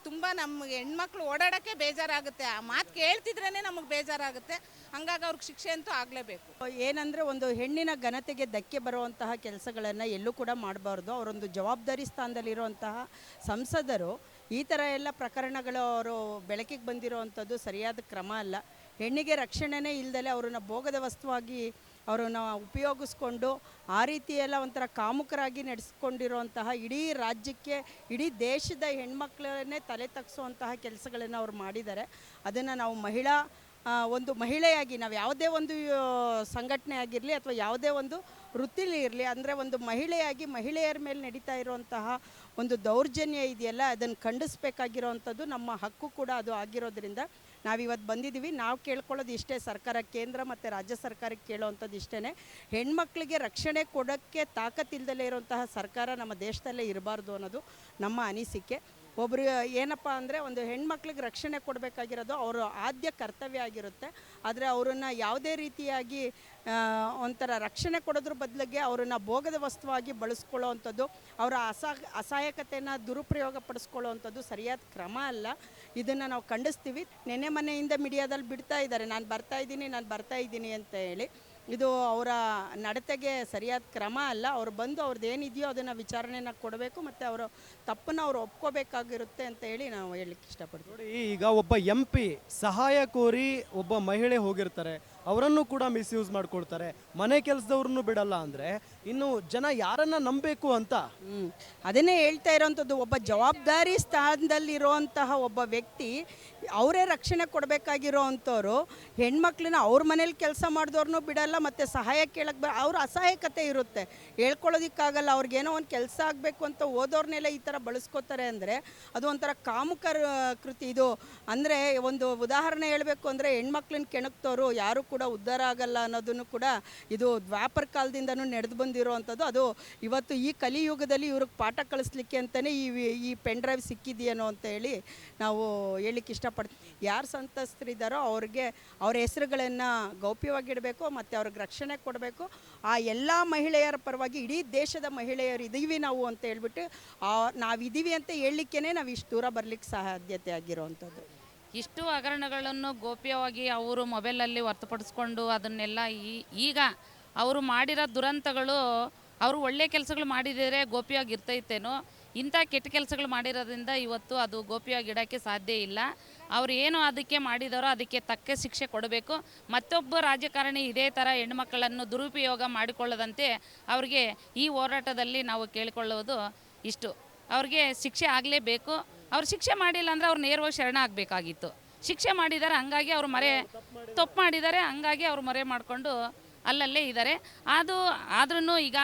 ತುಂಬ ನಮಗೆ ಹೆಣ್ಮಕ್ಳು ಓಡಾಡೋಕ್ಕೆ ಬೇಜಾರಾಗುತ್ತೆ. ಆ ಮಾತು ಕೇಳ್ತಿದ್ರೇ ನಮಗೆ ಬೇಜಾರಾಗುತ್ತೆ. ಹಂಗಾಗಿ ಅವ್ರಿಗೆ ಶಿಕ್ಷೆ ಅಂತೂ ಆಗಲೇಬೇಕು. ಏನಂದರೆ ಒಂದು ಹೆಣ್ಣಿನ ಘನತೆಗೆ ಧಕ್ಕೆ ಬರುವಂತಹ ಕೆಲಸಗಳನ್ನು ಎಲ್ಲೂ ಕೂಡ ಮಾಡಬಾರ್ದು. ಅವರೊಂದು ಜವಾಬ್ದಾರಿ ಸ್ಥಾನದಲ್ಲಿರುವಂತಹ ಸಂಸದರು ಈ ಥರ ಎಲ್ಲ ಪ್ರಕರಣಗಳು ಅವರು ಬೆಳಕಿಗೆ ಬಂದಿರೋವಂಥದ್ದು ಸರಿಯಾದ ಕ್ರಮ ಅಲ್ಲ. ಹೆಣ್ಣಿಗೆ ರಕ್ಷಣೆನೇ ಇಲ್ಲದಲೆ ಅವರನ್ನು ಭೋಗದ ವಸ್ತುವಾಗಿ ಅವರನ್ನು ಉಪಯೋಗಿಸ್ಕೊಂಡು ಆ ರೀತಿಯೆಲ್ಲ ಒಂಥರ ಕಾಮುಕರಾಗಿ ನಡೆಸ್ಕೊಂಡಿರುವಂತಹ ಇಡೀ ರಾಜ್ಯಕ್ಕೆ, ಇಡೀ ದೇಶದ ಹೆಣ್ಮಕ್ಳನ್ನೇ ತಲೆ ತಗ್ಸುವಂತಹ ಕೆಲಸಗಳನ್ನು ಅವ್ರು ಮಾಡಿದ್ದಾರೆ. ಅದನ್ನು ನಾವು ಮಹಿಳಾ ಒಂದು ಮಹಿಳೆಯಾಗಿ ನಾವು ಯಾವುದೇ ಒಂದು ಸಂಘಟನೆ ಆಗಿರಲಿ ಅಥವಾ ಯಾವುದೇ ಒಂದು ವೃತ್ತಿಲಿ ಇರಲಿ, ಅಂದರೆ ಒಂದು ಮಹಿಳೆಯಾಗಿ ಮಹಿಳೆಯರ ಮೇಲೆ ನಡೀತಾ ಇರುವಂತಹ ಒಂದು ದೌರ್ಜನ್ಯ ಇದೆಯಲ್ಲ, ಅದನ್ನು ಖಂಡಿಸ್ಬೇಕಾಗಿರೋವಂಥದ್ದು ನಮ್ಮ ಹಕ್ಕು ಕೂಡ ಅದು ಆಗಿರೋದ್ರಿಂದ. ನಾವಿವತ್ತು ಬಂದಿದ್ದೀವಿ. ನಾವು ಕೇಳ್ಕೊಳ್ಳೋದು ಇಷ್ಟೇ. ಸರ್ಕಾರ ಕೇಂದ್ರ ಮತ್ತು ರಾಜ್ಯ ಸರ್ಕಾರಕ್ಕೆ ಕೇಳೋವಂಥದ್ದು ಇಷ್ಟೇ ಹೆಣ್ಮಕ್ಳಿಗೆ ರಕ್ಷಣೆ ಕೊಡೋಕ್ಕೆ ತಾಕತ್ತಿಲ್ಲದಲ್ಲೇ ಇರುವಂತಹ ಸರ್ಕಾರ ನಮ್ಮ ದೇಶದಲ್ಲೇ ಇರಬಾರ್ದು ಅನ್ನೋದು ನಮ್ಮ ಅನಿಸಿಕೆ. ಒಬ್ಬರು ಏನಪ್ಪ ಅಂದರೆ ಒಂದು ಹೆಣ್ಮಕ್ಳಿಗೆ ರಕ್ಷಣೆ ಕೊಡಬೇಕಾಗಿರೋದು ಅವರ ಆದ್ಯ ಕರ್ತವ್ಯ ಆಗಿರುತ್ತೆ. ಆದರೆ ಅವರನ್ನು ಯಾವುದೇ ರೀತಿಯಾಗಿ ಒಂಥರ ರಕ್ಷಣೆ ಕೊಡೋದ್ರ ಬದಲಿಗೆ ಅವರನ್ನು ಭೋಗದ ವಸ್ತುವಾಗಿ ಬಳಸ್ಕೊಳ್ಳೋ ಅಂಥದ್ದು ಅವರ ಅಸಾ ಅಸಹಾಯಕತೆಯನ್ನು ದುರುಪಯೋಗ ಪಡಿಸ್ಕೊಳ್ಳೋ ಸರಿಯಾದ ಕ್ರಮ ಅಲ್ಲ. ಇದನ್ನು ನಾವು ಖಂಡಿಸ್ತೀವಿ. ನೆನೆ ಮನೆಯಿಂದ ಮೀಡಿಯಾದಲ್ಲಿ ಬಿಡ್ತಾ ಇದ್ದಾರೆ. ನಾನು ಬರ್ತಾ ಇದ್ದೀನಿ, ನಾನು ಬರ್ತಾ ಇದ್ದೀನಿ ಅಂತ ಹೇಳಿ. ಇದು ಅವರ ನಡತೆಗೆ ಸರಿಯಾದ ಕ್ರಮ ಅಲ್ಲ. ಅವ್ರು ಬಂದು ಅವ್ರದ್ದು ಏನಿದೆಯೋ ಅದನ್ನು ವಿಚಾರಣೆನ ಕೊಡಬೇಕು ಮತ್ತು ಅವರು ತಪ್ಪನ್ನು ಅವ್ರು ಒಪ್ಕೋಬೇಕಾಗಿರುತ್ತೆ ಅಂತ ಹೇಳಿ ನಾವು ಹೇಳಲಿಕ್ಕೆ ಇಷ್ಟಪಡ್ತೀವಿ. ಈಗ ಒಬ್ಬ ಎಂ ಪಿ ಸಹಾಯ ಕೋರಿ ಒಬ್ಬ ಮಹಿಳೆ ಹೋಗಿರ್ತಾರೆ. ಅವರನ್ನು ಕೂಡ ಮಿಸ್ಯೂಸ್ ಮಾಡ್ಕೊಳ್ತಾರೆ ಮನೆ ಕೆಲಸದವ್ರನ್ನು ಬಿಡಲ್ಲ ಅಂದರೆ ಇನ್ನು ಜನ ಯಾರನ್ನ ನಂಬಬೇಕು ಅಂತ? ಹ್ಮ್. ಅದನ್ನೇ ಹೇಳ್ತಾ ಇರೋವಂಥದ್ದು ಒಬ್ಬ ಜವಾಬ್ದಾರಿ ಸ್ಥಾನದಲ್ಲಿರುವಂತಹ ಒಬ್ಬ ವ್ಯಕ್ತಿ ಅವರೇ ರಕ್ಷಣೆ ಕೊಡಬೇಕಾಗಿರೋ ಅಂಥವ್ರು ಹೆಣ್ಮಕ್ಳನ್ನ ಅವ್ರ ಮನೇಲಿ ಕೆಲಸ ಮಾಡಿದವ್ರನ್ನೂ ಬಿಡಲ್ಲ, ಮತ್ತು ಸಹಾಯ ಕೇಳಕ್ಕೆ ಬ, ಅವ್ರ ಅಸಹಾಯಕತೆ ಇರುತ್ತೆ. ಹೇಳ್ಕೊಳ್ಳೋದಕ್ಕಾಗಲ್ಲ, ಅವ್ರಿಗೇನೋ ಒಂದು ಕೆಲಸ ಆಗಬೇಕು ಅಂತ ಓದೋರ್ನೆಲ್ಲ ಈ ಥರ ಬಳಸ್ಕೋತಾರೆ ಅಂದರೆ ಅದು ಒಂಥರ ಕಾಮುಕರ ಕೃತಿ ಇದು. ಅಂದರೆ ಒಂದು ಉದಾಹರಣೆ ಹೇಳಬೇಕು ಅಂದರೆ ಹೆಣ್ಮಕ್ಳನ್ನ ಕೆಣಕ್ತವ್ರು ಯಾರು ಉದ್ಧಾರ ಆಗಲ್ಲ ಅನ್ನೋದನ್ನು ಕೂಡ ಇದು ದ್ವಾಪರ ಕಾಲದಿಂದನೂ ನಡೆದು ಬಂದಿರುವಂಥದ್ದು ಅದು ಇವತ್ತು ಈ ಕಲಿಯುಗದಲ್ಲಿ ಇವ್ರಿಗೆ ಪಾಠ ಕಳಿಸ್ಲಿಕ್ಕೆ ಅಂತಲೇ ಈ ಈ ಪೆನ್ ಡ್ರೈವ್ ಸಿಕ್ಕಿದೆಯೇನೋ ಅಂತ ಹೇಳಿ ನಾವು ಹೇಳಲಿಕ್ಕೆ ಇಷ್ಟಪಡ್ತೀವಿ ಯಾರು ಸಂತಸ್ತರಿದ್ದಾರೋ ಅವ್ರಿಗೆ ಅವ್ರ ಹೆಸರುಗಳನ್ನು ಗೌಪ್ಯವಾಗಿಡಬೇಕು ಮತ್ತು ಅವ್ರಿಗೆ ರಕ್ಷಣೆ ಕೊಡಬೇಕು. ಆ ಎಲ್ಲ ಮಹಿಳೆಯರ ಪರವಾಗಿ ಇಡೀ ದೇಶದ ಮಹಿಳೆಯರು ಇದೀವಿ ನಾವು ಅಂತ ಹೇಳ್ಬಿಟ್ಟು ನಾವಿದ್ದೀವಿ ಅಂತ ಹೇಳಲಿಕ್ಕೇ ನಾವು ಇಷ್ಟು ದೂರ ಬರಲಿಕ್ಕೆ ಸಾಧ್ಯತೆ ಆಗಿರೋವಂಥದ್ದು ಇಷ್ಟು ಹಗರಣಗಳನ್ನು ಗೋಪ್ಯವಾಗಿ ಅವರು ಮೊಬೈಲಲ್ಲಿ ಹೊರತುಪಡಿಸ್ಕೊಂಡು ಅದನ್ನೆಲ್ಲ ಈಗ ಅವರು ಮಾಡಿರೋ ದುರಂತಗಳು, ಅವರು ಒಳ್ಳೆ ಕೆಲಸಗಳು ಮಾಡಿದರೆ ಗೋಪ್ಯವಾಗಿ ಇರ್ತೈತೇನೋ, ಇಂಥ ಕೆಟ್ಟ ಕೆಲಸಗಳು ಮಾಡಿರೋದ್ರಿಂದ ಇವತ್ತು ಅದು ಗೋಪ್ಯವಾಗಿ ಇಡೋಕ್ಕೆ ಸಾಧ್ಯ ಇಲ್ಲ. ಅವ್ರು ಏನು ಅದಕ್ಕೆ ಮಾಡಿದಾರೋ ಅದಕ್ಕೆ ತಕ್ಕ ಶಿಕ್ಷೆ ಕೊಡಬೇಕು. ಮತ್ತೊಬ್ಬ ರಾಜಕಾರಣಿ ಇದೇ ಥರ ಹೆಣ್ಮಕ್ಕಳನ್ನು ದುರುಪಯೋಗ ಮಾಡಿಕೊಳ್ಳದಂತೆ ಅವ್ರಿಗೆ ಈ ಹೋರಾಟದಲ್ಲಿ ನಾವು ಕೇಳಿಕೊಳ್ಳೋದು ಇಷ್ಟು. ಅವ್ರಿಗೆ ಶಿಕ್ಷೆ ಆಗಲೇಬೇಕು. ಅವ್ರು ಶಿಕ್ಷೆ ಮಾಡಿಲ್ಲ ಅಂದರೆ ಅವ್ರು ನೇರವಾಗಿ ಶರಣ ಆಗಬೇಕಾಗಿತ್ತು. ಶಿಕ್ಷೆ ಮಾಡಿದ್ದಾರೆ, ಹಂಗಾಗಿ ಅವ್ರು ಮರೆ ತಪ್ಪು ಮಾಡಿದ್ದಾರೆ, ಹಂಗಾಗಿ ಅವ್ರು ಮರೆ ಮಾಡಿಕೊಂಡು ಅಲ್ಲಲ್ಲೇ ಇದ್ದಾರೆ. ಅದು ಆದ್ರೂ ಈಗ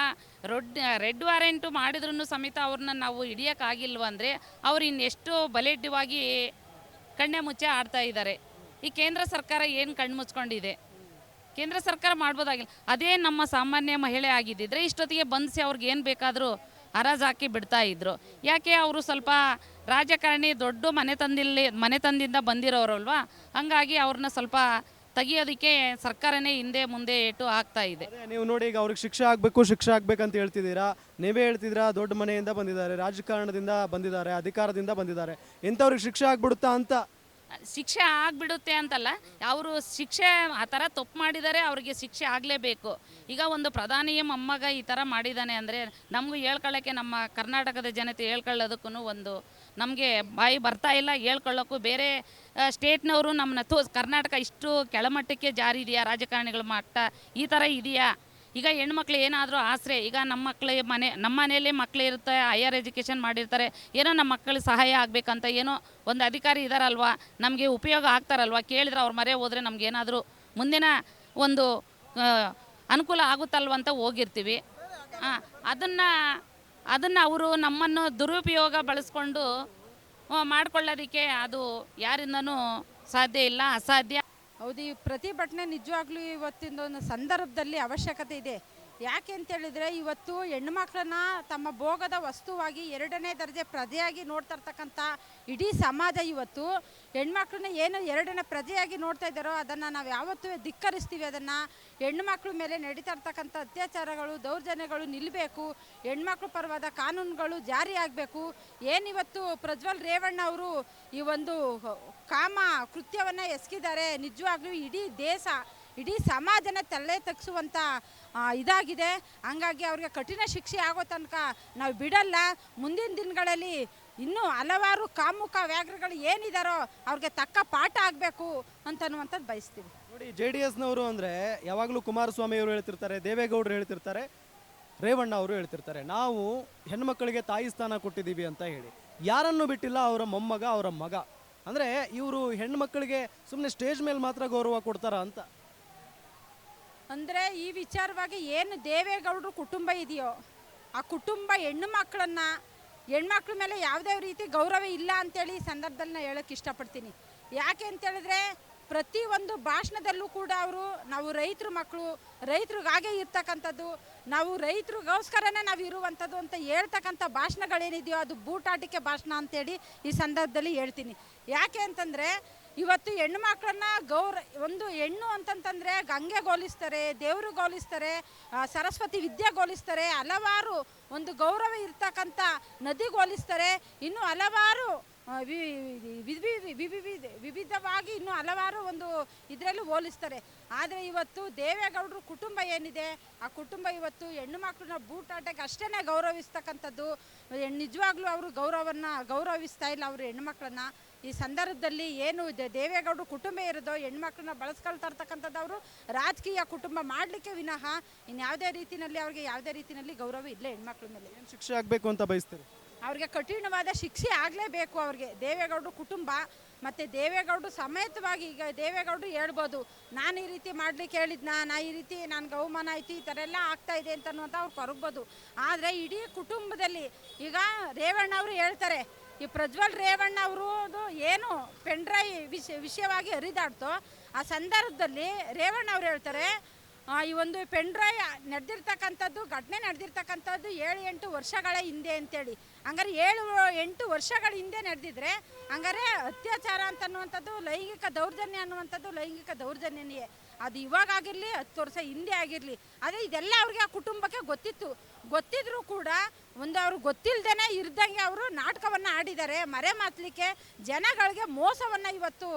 ರೊಡ್, ರೆಡ್ ವಾರೆಂಟು ಮಾಡಿದ್ರೂ ಸಮೇತ ಅವ್ರನ್ನ ನಾವು ಹಿಡಿಯೋಕ್ಕಾಗಿಲ್ವ ಅಂದರೆ ಅವ್ರು ಇನ್ನೆಷ್ಟು ಬಲೆಡ್ಡವಾಗಿ ಕಣ್ಣೆ ಮುಚ್ಚೆ ಆಡ್ತಾ ಇದ್ದಾರೆ. ಈ ಕೇಂದ್ರ ಸರ್ಕಾರ ಏನು ಕಣ್ಣು ಮುಚ್ಕೊಂಡಿದೆ? ಕೇಂದ್ರ ಸರ್ಕಾರ ಮಾಡ್ಬೋದಾಗಿಲ್ಲ. ಅದೇ ನಮ್ಮ ಸಾಮಾನ್ಯ ಮಹಿಳೆ ಆಗಿದ್ದಿದ್ರೆ ಇಷ್ಟೊತ್ತಿಗೆ ಬಂಧಿಸಿ ಅವ್ರಿಗೆ ಏನು ಬೇಕಾದರೂ ಹರಾಜು ಹಾಕಿ ಬಿಡ್ತಾ ಇದ್ರು. ಯಾಕೆ ಅವರು ಸ್ವಲ್ಪ ರಾಜಕಾರಣಿ ದೊಡ್ಡ ಮನೆತಂದಿಲ್ಲಿ ಬಂದಿರೋರು ಬಂದಿರೋರಲ್ವಾ? ಹಂಗಾಗಿ ಅವ್ರನ್ನ ಸ್ವಲ್ಪ ತೆಗಿಯೋದಕ್ಕೆ ಸರ್ಕಾರನೇ ಹಿಂದೆ ಮುಂದೆ ಏಟು ಆಗ್ತಾ ಇದೆ. ನೀವು ನೋಡಿ ಈಗ ಅವ್ರಿಗೆ ಶಿಕ್ಷೆ ಆಗಬೇಕು, ಶಿಕ್ಷೆ ಆಗ್ಬೇಕಂತ ಹೇಳ್ತಿದ್ದೀರಾ? ನೀವೇ ಹೇಳ್ತಿದ್ದೀರಾ ದೊಡ್ಡ ಮನೆಯಿಂದ ಬಂದಿದ್ದಾರೆ, ರಾಜಕಾರಣದಿಂದ ಬಂದಿದ್ದಾರೆ, ಅಧಿಕಾರದಿಂದ ಬಂದಿದ್ದಾರೆ. ಇಂಥವ್ರಿಗೆ ಶಿಕ್ಷೆ ಆಗ್ಬಿಡುತ್ತಾ ಅಂತ ಶಿಕ್ಷೆ ಆಗಿಬಿಡುತ್ತೆ ಅಂತಲ್ಲ, ಅವರು ಶಿಕ್ಷೆ ಆ ಥರ ತಪ್ಪು ಮಾಡಿದರೆ ಅವರಿಗೆ ಶಿಕ್ಷೆ ಆಗಲೇಬೇಕು. ಈಗ ಒಂದು ಪ್ರಧಾನಿಯ ಮೊಮ್ಮಗ ಈ ಥರ ಮಾಡಿದ್ದಾನೆ ಅಂದರೆ ನಮಗೂ ಹೇಳ್ಕೊಳ್ಳೋಕ್ಕೆ ನಮ್ಮ ಕರ್ನಾಟಕದ ಜನತೆ ಹೇಳ್ಕೊಳ್ಳೋದಕ್ಕೂ ಒಂದು ನಮಗೆ ಬಾಯಿ ಬರ್ತಾ ಇಲ್ಲ, ಹೇಳ್ಕೊಳ್ಳೋಕ್ಕೂ ಬೇರೆ ಸ್ಟೇಟ್ನವರು ನಮ್ಮನ್ನ ತೋ, ಕರ್ನಾಟಕ ಇಷ್ಟು ಕೆಳಮಟ್ಟಕ್ಕೆ ಜಾರಿ ಇದೆಯಾ ರಾಜಕಾರಣಿಗಳ ಮಟ್ಟ ಈ ಥರ ಇದೆಯಾ? ಈಗ ಹೆಣ್ಮಕ್ಳು ಏನಾದರೂ ಆಸರೆ, ಈಗ ನಮ್ಮ ಮಕ್ಕಳಿಗೆ ಮನೆ, ನಮ್ಮ ಮನೆಯಲ್ಲೇ ಮಕ್ಳು ಇರುತ್ತೆ ಹೈಯರ್ ಎಜುಕೇಷನ್ ಮಾಡಿರ್ತಾರೆ, ಏನೋ ನಮ್ಮ ಮಕ್ಕಳಿಗೆ ಸಹಾಯ ಆಗಬೇಕಂತ ಏನೋ ಒಂದು ಅಧಿಕಾರಿ ಇದ್ದಾರಲ್ವಾ ನಮಗೆ ಉಪಯೋಗ ಆಗ್ತಾರಲ್ವ, ಕೇಳಿದ್ರೆ ಅವ್ರ ಮರೆ ಹೋದರೆ ನಮಗೇನಾದರೂ ಮುಂದಿನ ಒಂದು ಅನುಕೂಲ ಆಗುತ್ತಲ್ವ ಅಂತ ಹೋಗಿರ್ತೀವಿ. ಅದನ್ನು ಅದನ್ನು ಅವರು ನಮ್ಮನ್ನು ದುರುಪಯೋಗ ಬಳಸ್ಕೊಂಡು ಮಾಡ್ಕೊಳ್ಳೋದಕ್ಕೆ ಅದು ಯಾರಿಂದನೂ ಸಾಧ್ಯ ಇಲ್ಲ, ಅಸಾಧ್ಯ. ಹೌದು ಈ ಪ್ರತಿಭಟನೆ ನಿಜವಾಗ್ಲೂ ಇವತ್ತಿನ ಒಂದು ಸಂದರ್ಭದಲ್ಲಿ ಅವಶ್ಯಕತೆ ಇದೆ. ಯಾಕೆ ಅಂತೇಳಿದರೆ ಇವತ್ತು ಹೆಣ್ಮಕ್ಳನ್ನ ತಮ್ಮ ಭೋಗದ ವಸ್ತುವಾಗಿ ಎರಡನೇ ದರ್ಜೆ ಪ್ರಜೆಯಾಗಿ ನೋಡ್ತಾ ಇರ್ತಕ್ಕಂಥ ಇಡೀ ಸಮಾಜ ಇವತ್ತು ಹೆಣ್ಮಕ್ಳನ್ನ ಏನು ಎರಡನೇ ಪ್ರಜೆಯಾಗಿ ನೋಡ್ತಾ ಇದ್ದಾರೋ ಅದನ್ನು ನಾವು ಯಾವತ್ತೂ ಧಿಕ್ಕರಿಸ್ತೀವಿ. ಅದನ್ನು ಹೆಣ್ಮಕ್ಳ ಮೇಲೆ ನಡೀತಾ ಇರ್ತಕ್ಕಂಥ ಅತ್ಯಾಚಾರಗಳು, ದೌರ್ಜನ್ಯಗಳು ನಿಲ್ಲಬೇಕು ಹೆಣ್ಮಕ್ಳ ಪರವಾದ ಕಾನೂನುಗಳು ಜಾರಿ ಆಗಬೇಕು. ಏನಿವತ್ತು ಪ್ರಜ್ವಲ್ ರೇವಣ್ಣ ಅವರು ಈ ಒಂದು ಕಾಮ ಕೃತ್ಯವನ್ನು ಎಸಗಿದ್ದಾರೆ ನಿಜವಾಗ್ಲೂ ಇಡೀ ದೇಶ, ಇಡೀ ಸಮಾಜನ ತಲೆ ತಗ್ಸುವಂಥ ಇದಾಗಿದೆ. ಹಂಗಾಗಿ ಅವ್ರಿಗೆ ಕಠಿಣ ಶಿಕ್ಷೆ ಆಗೋ ತನಕ ನಾವು ಬಿಡಲ್ಲ. ಮುಂದಿನ ದಿನಗಳಲ್ಲಿ ಇನ್ನೂ ಹಲವಾರು ಕಾಮುಖ ವ್ಯಾಘ್ರಗಳು ಏನಿದಾರೋ ಅವ್ರಿಗೆ ತಕ್ಕ ಪಾಠ ಆಗಬೇಕು ಅಂತನ್ನುವಂಥದ್ದು ಬಯಸ್ತೀವಿ. ನೋಡಿ, ಜೆ ಡಿ ಎಸ್ನವರು ಅಂದರೆ ಯಾವಾಗಲೂ ಕುಮಾರಸ್ವಾಮಿ ಅವರು ಹೇಳ್ತಿರ್ತಾರೆ, ದೇವೇಗೌಡರು ಹೇಳ್ತಿರ್ತಾರೆ, ರೇವಣ್ಣ ಅವರು ಹೇಳ್ತಿರ್ತಾರೆ. ನಾವು ಹೆಣ್ಮಕ್ಳಿಗೆ ತಾಯಿ ಸ್ಥಾನ ಕೊಟ್ಟಿದ್ದೀವಿ ಅಂತ ಹೇಳಿ. ಯಾರನ್ನು ಬಿಟ್ಟಿಲ್ಲ ಅವರ ಮೊಮ್ಮಗ, ಅವರ ಮಗ. ಅಂದರೆ ಇವರು ಹೆಣ್ಮಕ್ಳಿಗೆ ಸುಮ್ಮನೆ ಸ್ಟೇಜ್ ಮೇಲೆ ಮಾತ್ರ ಗೌರವ ಕೊಡ್ತಾರ ಅಂತ. ಅಂದರೆ ಈ ವಿಚಾರವಾಗಿ ಏನು ದೇವೇಗೌಡರು ಕುಟುಂಬ ಇದೆಯೋ, ಆ ಕುಟುಂಬ ಹೆಣ್ಣು ಮಕ್ಕಳನ್ನು ಹೆಣ್ಮಕ್ಳ ಮೇಲೆ ಯಾವುದೇ ರೀತಿ ಗೌರವ ಇಲ್ಲ ಅಂತೇಳಿ ಈ ಸಂದರ್ಭದಲ್ಲಿ ನಾನು ಹೇಳೋಕ್ಕೆ ಇಷ್ಟಪಡ್ತೀನಿ. ಯಾಕೆ ಅಂತೇಳಿದ್ರೆ ಪ್ರತಿಯೊಂದು ಭಾಷಣದಲ್ಲೂ ಕೂಡ ಅವರು ನಾವು ರೈತರ ಮಕ್ಕಳು ರೈತರಿಗಾಗೆ ಇರ್ತಕ್ಕಂಥದ್ದು, ನಾವು ರೈತರಿಗೋಸ್ಕರನೇ ನಾವು ಇರುವಂಥದ್ದು ಅಂತ ಹೇಳ್ತಕ್ಕಂಥ ಭಾಷಣಗಳೇನಿದೆಯೋ ಅದು ಬೂಟಾಟಿಕೆ ಭಾಷಣ ಅಂತೇಳಿ ಈ ಸಂದರ್ಭದಲ್ಲಿ ಹೇಳ್ತೀನಿ. ಯಾಕೆ ಅಂತಂದರೆ ಇವತ್ತು ಹೆಣ್ಣು ಮಕ್ಕಳನ್ನ ಗೌರ, ಒಂದು ಹೆಣ್ಣು ಅಂತಂತಂದರೆ ಗಂಗೆಗೋಲಿಸ್ತಾರೆ ದೇವರು ಗೋಲಿಸ್ತಾರೆ ಸರಸ್ವತಿ ವಿದ್ಯೆ ಗೋಲಿಸ್ತಾರೆ, ಹಲವಾರು ಒಂದು ಗೌರವ ಇರ್ತಕ್ಕಂಥ ನದಿಗೋಲಿಸ್ತಾರೆ ಇನ್ನು ಹಲವಾರು ವಿವಿಧವಾಗಿ ಇನ್ನು ಹಲವಾರು ಒಂದು ಇದರಲ್ಲೂ ಹೋಲಿಸ್ತಾರೆ. ಆದರೆ ಇವತ್ತು ದೇವೇಗೌಡರು ಕುಟುಂಬ ಏನಿದೆ, ಆ ಕುಟುಂಬ ಇವತ್ತು ಹೆಣ್ಣು ಮಕ್ಕಳನ್ನ ಬೂಟಾಟಕ್ಕೆ ಅಷ್ಟೇ ಗೌರವಿಸ್ತಕ್ಕಂಥದ್ದು, ನಿಜವಾಗ್ಲೂ ಅವರು ಗೌರವನ್ನ ಗೌರವಿಸ್ತಾ ಇಲ್ಲ ಅವರು ಹೆಣ್ಮಕ್ಳನ್ನ ಈ ಸಂದರ್ಭದಲ್ಲಿ ಏನು ಇದೆ ದೇವೇಗೌಡರು ಕುಟುಂಬ ಇರೋದೋ ಹೆಣ್ಮಕ್ಳನ್ನ ಬಳಸ್ಕೊಳ್ತಾ ಇರ್ತಕ್ಕಂಥದ್ದು ಅವರು ರಾಜಕೀಯ ಕುಟುಂಬ ಮಾಡಲಿಕ್ಕೆ ವಿನಃ ಇನ್ಯಾವುದೇ ರೀತಿಯಲ್ಲಿ ಅವ್ರಿಗೆ ಯಾವುದೇ ರೀತಿಯಲ್ಲಿ ಗೌರವ ಇಲ್ಲ ಹೆಣ್ಮಕ್ಳ ಮೇಲೆ. ಏನು ಶಿಕ್ಷೆ ಆಗಬೇಕು ಅಂತ ಬಯಸ್ತಾರೆ? ಅವ್ರಿಗೆ ಕಠಿಣವಾದ ಶಿಕ್ಷೆ ಆಗಲೇಬೇಕು ಅವ್ರಿಗೆ. ದೇವೇಗೌಡರು ಕುಟುಂಬ ಮತ್ತು ದೇವೇಗೌಡರು ಸಮೇತವಾಗಿ ಈಗ ದೇವೇಗೌಡರು ಹೇಳ್ಬೋದು ನಾನು ಈ ರೀತಿ ಮಾಡ್ಲಿಕ್ಕೆ ಹೇಳಿದ್ನ ನಾ ಈ ರೀತಿ ನಾನು ಗೌಮಾನ ಐತಿ ಈ ಥರ ಎಲ್ಲ ಆಗ್ತಾ ಇದೆ ಅಂತ ಅನ್ನುವಂಥ ಅವ್ರು ಕೊರಗ್ಬೋದು ಆದರೆ ಇಡೀ ಕುಟುಂಬದಲ್ಲಿ ಈಗ ರೇವಣ್ಣ ಅವರು ಹೇಳ್ತಾರೆ ಈ ಪ್ರಜ್ವಲ್ ರೇವಣ್ಣ ಅವರು ಏನು ಪೆಂಡ್ರೈ ವಿಷಯ ವಿಷಯವಾಗಿ ಹರಿದಾಡ್ತೋ, ಆ ಸಂದರ್ಭದಲ್ಲಿ ರೇವಣ್ಣ ಅವ್ರು ಹೇಳ್ತಾರೆ ಈ ಒಂದು ಪೆಂಡ್ರೈ ನಡೆದಿರ್ತಕ್ಕಂಥದ್ದು, ಘಟನೆ ನಡೆದಿರ್ತಕ್ಕಂಥದ್ದು ಏಳು ಎಂಟು ವರ್ಷಗಳ ಹಿಂದೆ ಅಂತೇಳಿ. ಹಂಗಾರೆ ಏಳು, ಎಂಟು ವರ್ಷಗಳ ಹಿಂದೆ ನಡೆದಿದ್ರೆ ಹಂಗಾರೆ ಅತ್ಯಾಚಾರ ಅಂತ ಅನ್ನುವಂಥದ್ದು ಲೈಂಗಿಕ ದೌರ್ಜನ್ಯ ಅನ್ನುವಂಥದ್ದು ಲೈಂಗಿಕ ದೌರ್ಜನ್ಯನೇ. ಅದು ಇವಾಗ ಆಗಿರಲಿ, ಹತ್ತು ವರ್ಷ ಹಿಂದೆ ಆಗಿರಲಿ, ಆದರೆ ಇದೆಲ್ಲ ಅವ್ರಿಗೆ ಆ ಕುಟುಂಬಕ್ಕೆ ಗೊತ್ತಿತ್ತು. ಗೊತ್ತಿದ್ರೂ ಕೂಡ ಒಂದು ಅವರು ಗೊತ್ತಿಲ್ಲದೇ ಇರ್ದಂಗೆ ಅವರು ನಾಟಕವನ್ನು ಆಡಿದ್ದಾರೆ. ಮರೆ ಮಾತಲಿಕ್ಕೆ ಜನಗಳಿಗೆ ಮೋಸವನ್ನು ಇವತ್ತು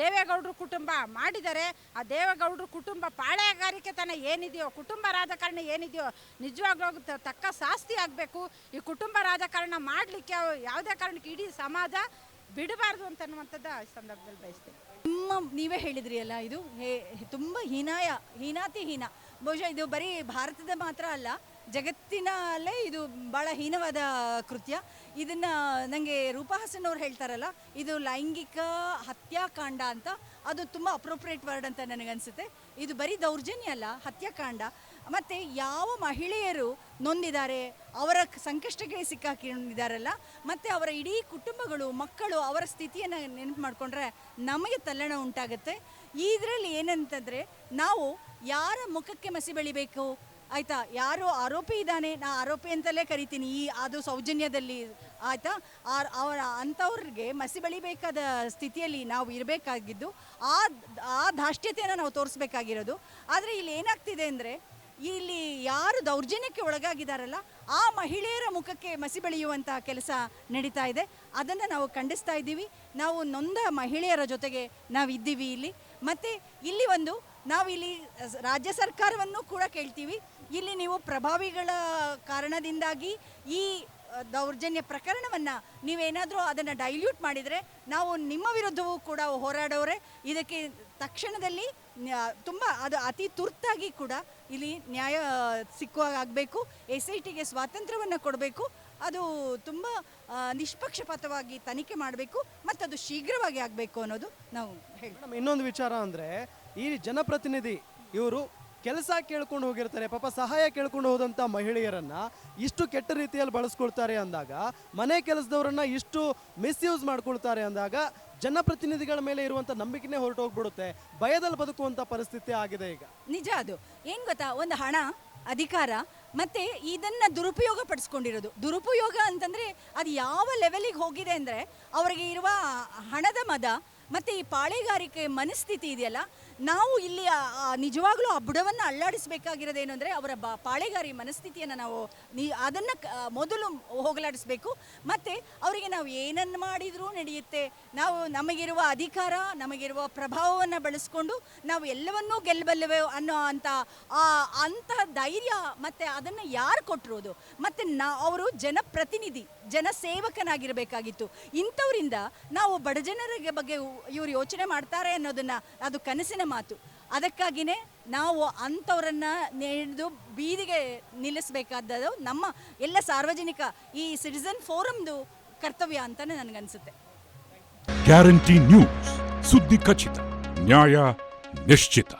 ದೇವೇಗೌಡರು ಕುಟುಂಬ ಮಾಡಿದ್ದಾರೆ. ಆ ದೇವೇಗೌಡರು ಕುಟುಂಬ ಪಾಳೆಗಾರಿಕೆತನ ಏನಿದೆಯೋ, ಕುಟುಂಬ ರಾಜಕಾರಣ ಏನಿದೆಯೋ, ನಿಜವಾಗ್ಲೂ ತಕ್ಕ ಶಾಸ್ತಿ ಆಗಬೇಕು. ಈ ಕುಟುಂಬ ರಾಜಕಾರಣ ಮಾಡಲಿಕ್ಕೆ ಯಾವುದೇ ಕಾರಣಕ್ಕೆ ಇಡೀ ಸಮಾಜ ಬಿಡಬಾರ್ದು ಅಂತನ್ನುವಂಥದ್ದು ಆ ಸಂದರ್ಭದಲ್ಲಿ ಬಯಸ್ತೇನೆ. ನಿಮ್ಮ ನೀವೇ ಹೇಳಿದ್ರಿ ಅಲ್ಲ, ಇದು ಹೇ, ತುಂಬ ಹೀನಾಯ, ಹೀನಾತಿ ಹೀನ. ಬಹುಶಃ ಇದು ಬರೀ ಭಾರತದ ಮಾತ್ರ ಅಲ್ಲ, ಜಗತ್ತಿನಲ್ಲೇ ಇದು ಭಾಳ ಹೀನವಾದ ಕೃತ್ಯ. ಇದನ್ನು ನನಗೆ ರೂಪಾ ಅವ್ರು ಹೇಳ್ತಾರಲ್ಲ, ಇದು ಲೈಂಗಿಕ ಹತ್ಯಾಕಾಂಡ ಅಂತ. ಅದು ತುಂಬ ಅಪ್ರೋಪ್ರಿಯೇಟ್ ವರ್ಡ್ ಅಂತ ನನಗನ್ಸುತ್ತೆ. ಇದು ಬರೀ ದೌರ್ಜನ್ಯ ಅಲ್ಲ, ಹತ್ಯಾಕಾಂಡ. ಮತ್ತು ಯಾವ ಮಹಿಳೆಯರು ನೊಂದಿದ್ದಾರೆ, ಅವರ ಸಂಕಷ್ಟಕ್ಕೆ ಸಿಕ್ಕಾಕೊಂಡಿದ್ದಾರಲ್ಲ ಮತ್ತು ಅವರ ಇಡೀ ಕುಟುಂಬಗಳು, ಮಕ್ಕಳು ಅವರ ಸ್ಥಿತಿಯನ್ನು ನೆನಪು ಮಾಡಿಕೊಂಡ್ರೆ ನಮಗೆ ತಲ್ಲಣ ಉಂಟಾಗುತ್ತೆ. ಇದರಲ್ಲಿ ಏನಂತಂದರೆ, ನಾವು ಯಾರ ಮುಖಕ್ಕೆ ಮಸಿ ಬೆಳಿಬೇಕು? ಆಯಿತಾ? ಯಾರು ಆರೋಪಿ ಇದ್ದಾನೆ, ನಾ ಆರೋಪಿ ಅಂತಲೇ ಕರಿತೀನಿ, ಈ ಅದು ಸೌಜನ್ಯದಲ್ಲಿ, ಆಯಿತಾ? ಅವರ ಅಂಥವ್ರಿಗೆ ಮಸಿ ಬಳಿಬೇಕಾದ ಸ್ಥಿತಿಯಲ್ಲಿ ನಾವು ಇರಬೇಕಾಗಿದ್ದು, ಆ ಆ ಧಾಷ್ಟ್ಯತೆಯನ್ನು ನಾವು ತೋರಿಸ್ಬೇಕಾಗಿರೋದು. ಆದರೆ ಇಲ್ಲಿ ಏನಾಗ್ತಿದೆ ಅಂದರೆ ಇಲ್ಲಿ ಯಾರು ದೌರ್ಜನ್ಯಕ್ಕೆ ಒಳಗಾಗಿದ್ದಾರಲ್ಲ ಆ ಮಹಿಳೆಯರ ಮುಖಕ್ಕೆ ಮಸಿ ಬೆಳೆಯುವಂತಹ ಕೆಲಸ ನಡೀತಾ ಇದೆ. ಅದನ್ನು ನಾವು ಖಂಡಿಸ್ತಾ ಇದ್ದೀವಿ. ನಾವು ನೊಂದ ಮಹಿಳೆಯರ ಜೊತೆಗೆ ನಾವು ಇದ್ದೀವಿ ಇಲ್ಲಿ. ಮತ್ತು ಇಲ್ಲಿ ಒಂದು ನಾವು ಇಲ್ಲಿ ರಾಜ್ಯ ಸರ್ಕಾರವನ್ನು ಕೂಡ ಕೇಳ್ತೀವಿ. ಇಲ್ಲಿ ನೀವು ಪ್ರಭಾವಿಗಳ ಕಾರಣದಿಂದಾಗಿ ಈ ದೌರ್ಜನ್ಯ ಪ್ರಕರಣವನ್ನು ನೀವೇನಾದರೂ ಅದನ್ನು ಡೈಲ್ಯೂಟ್ ಮಾಡಿದರೆ ನಾವು ನಿಮ್ಮ ವಿರುದ್ಧವೂ ಕೂಡ ಹೋರಾಡೋರೆ. ಇದಕ್ಕೆ ತಕ್ಷಣದಲ್ಲಿ ತುಂಬ ಅದು ಅತಿ ತುರ್ತಾಗಿ ಕೂಡ ಇಲ್ಲಿ ನ್ಯಾಯ ಸಿಕ್ಕುವಾಗಬೇಕು ಎಸ್ ಐ ಟಿಗೆ ಸ್ವಾತಂತ್ರ್ಯವನ್ನು ಕೊಡಬೇಕು. ಅದು ತುಂಬ ನಿಷ್ಪಕ್ಷಪಾತವಾಗಿ ತನಿಖೆ ಮಾಡಬೇಕು. ಮತ್ತು ಅದು ಶೀಘ್ರವಾಗಿ ಆಗಬೇಕು ಅನ್ನೋದು ನಾವು ಮೇಡಮ್, ಇನ್ನೊಂದು ವಿಚಾರ ಅಂದರೆ, ಈ ಜನಪ್ರತಿನಿಧಿ ಇವರು ಕೆಲಸ ಕೇಳ್ಕೊಂಡು ಹೋಗಿರ್ತಾರೆ, ಪಾಪ ಸಹಾಯ ಕೇಳ್ಕೊಂಡು ಹೋದಂಥ ಮಹಿಳೆಯರನ್ನು ಇಷ್ಟು ಕೆಟ್ಟ ರೀತಿಯಲ್ಲಿ ಬಳಸ್ಕೊಳ್ತಾರೆ ಅಂದಾಗ, ಮನೆ ಕೆಲಸದವರನ್ನು ಇಷ್ಟು ಮಿಸ್ಯೂಸ್ ಮಾಡ್ಕೊಳ್ತಾರೆ ಅಂದಾಗ ಜನಪ್ರತಿನಿಧಿಗಳ ಮೇಲೆ ಇರುವಂಥ ನಂಬಿಕೆನೇ ಹೊರಟು ಹೋಗ್ಬಿಡುತ್ತೆ ಭಯದಲ್ಲಿ ಬದುಕುವಂಥ ಪರಿಸ್ಥಿತಿ ಆಗಿದೆ ಈಗ. ನಿಜ ಅದು. ಏನು ಗೊತ್ತಾ? ಒಂದು ಹಣ, ಅಧಿಕಾರ, ಮತ್ತೆ ಇದನ್ನ ದುರುಪಯೋಗ ಪಡಿಸ್ಕೊಂಡಿರೋದು. ದುರುಪಯೋಗ ಅಂತಂದ್ರೆ ಅದು ಯಾವ ಲೆವೆಲಿಗೆ ಹೋಗಿದೆ ಅಂದ್ರೆ, ಅವರಿಗೆ ಇರುವ ಹಣದ ಮದ, ಮತ್ತೆ ಈ ಪಾಳೆಗಾರಿಕೆ ಮನಸ್ಥಿತಿ ಇದೆಯಲ್ಲ ನಾವು ಇಲ್ಲಿ ನಿಜವಾಗ್ಲೂ ಆ ಬುಡವನ್ನು ಅಲ್ಲಾಡಿಸಬೇಕಾಗಿರೋದೇನು ಅಂದರೆ ಅವರ ಬ ಪಾಳೆಗಾರಿ ಮನಸ್ಥಿತಿಯನ್ನು ನಾವು ನೀ, ಅದನ್ನು ಮೊದಲು ಹೋಗಲಾಡಿಸ್ಬೇಕು. ಮತ್ತು ಅವರಿಗೆ ನಾವು ಏನನ್ನು ಮಾಡಿದರೂ ನಡೆಯುತ್ತೆ. ನಾವು ನಮಗಿರುವ ಅಧಿಕಾರ, ನಮಗಿರುವ ಪ್ರಭಾವವನ್ನು ಬಳಸ್ಕೊಂಡು ನಾವು ಎಲ್ಲವನ್ನೂ ಗೆಲ್ಲಬಲ್ಲೆವೆ ಅನ್ನೋ ಅಂಥ ಆ ಅಂತಹ ಧೈರ್ಯ ಮತ್ತು ಅದನ್ನು ಯಾರು ಕೊಟ್ಟಿರೋದು? ಮತ್ತು ನಾ, ಅವರು ಜನಪ್ರತಿನಿಧಿ, ಜನಸೇವಕನಾಗಿರಬೇಕಾಗಿತ್ತು. ಇಂಥವರಿಂದ ನಾವು ಬಡಜನರಿಗೆ ಬಗ್ಗೆ ಇವರು ಯೋಚನೆ ಮಾಡ್ತಾರೆ ಅನ್ನೋದನ್ನು ಅದು ಕನಸಿನ ಮಾತು. ಅದಕ್ಕಾಗಿಯೇ ನಾವು ಅಂಥವ್ರನ್ನ ನಡೆದು ಬೀದಿಗೆ ನಿಲ್ಲಿಸಬೇಕಾದದ್ದು ನಮ್ಮ ಎಲ್ಲ ಸಾರ್ವಜನಿಕ ಈ ಸಿಟಿಸನ್ ಫೋರಮ್ದು ಕರ್ತವ್ಯ ಅಂತಲೇ ನನಗನ್ಸುತ್ತೆ. ಗ್ಯಾರಂಟಿ ನ್ಯೂಸ್ ಸುದ್ದಿ ಖಚಿತ. ನ್ಯಾಯ ನಿಶ್ಚಿತ.